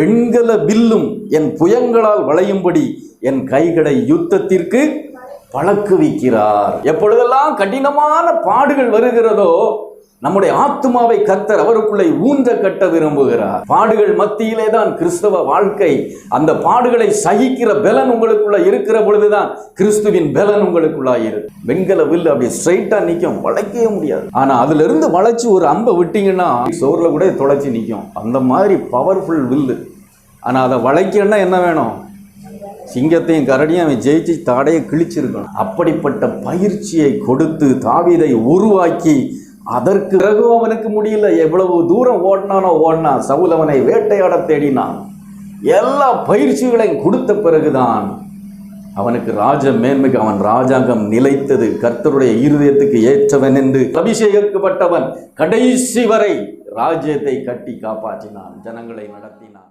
வெண்கல வில்லும் என் புயங்களால் வளையும்படி என் கைகளை யுத்தத்திற்கு பழக்குவிக்கிறார். எப்பொழுதெல்லாம் கடினமான பாடுகள் வருகிறதோ நம்முடைய ஆத்மாவை கர்த்தர் அவருக்குள்ளே ஊன்ற கட்ட விரும்புகிறார். பாடுகள் மத்தியிலே தான் கிறிஸ்தவ வாழ்க்கை. அந்த பாடுகளை சகிக்கிற பலன் உங்களுக்குள்ள இருக்கிற பொழுதுதான் கிறிஸ்துவின் பலன் உங்களுக்குள்ளா இருக்கு வெண்கல வில்லு அப்படி ஸ்ட்ரைட்டா நிற்கும் வளைக்கவே முடியாது. ஆனா அதுல இருந்து வளைச்சு ஒரு அம்பை விட்டீங்கன்னா சோர்ல கூட தொலைச்சி நிற்கும் அந்த மாதிரி பவர்ஃபுல் வில்லு. ஆனா அதை வளைக்கன்னா என்ன வேணும்? சிங்கத்தையும் கரடியும் அவன் ஜெயிச்சு தாடையை கிழிச்சிருக்கணும். அப்படிப்பட்ட பயிற்சியை கொடுத்து தாவிதை உருவாக்கி அதற்கு பிறகு அவனுக்கு முடியல. எவ்வளவு தூரம் ஓடினானோ ஓடினான் சவுல் அவனை வேட்டையாட தேடினான். எல்லா பயிற்சிகளையும் கொடுத்த பிறகுதான் அவனுக்கு ராஜ மேன்மைக்கு அவன் ராஜாங்கம் நிலைத்தது. கர்த்தருடைய இருதயத்துக்கு ஏற்றவன் என்று அபிஷேகிக்கப்பட்டவன். கடைசி வரை ராஜ்யத்தை கட்டி காப்பாற்றினான். ஜனங்களை நடத்தினான்.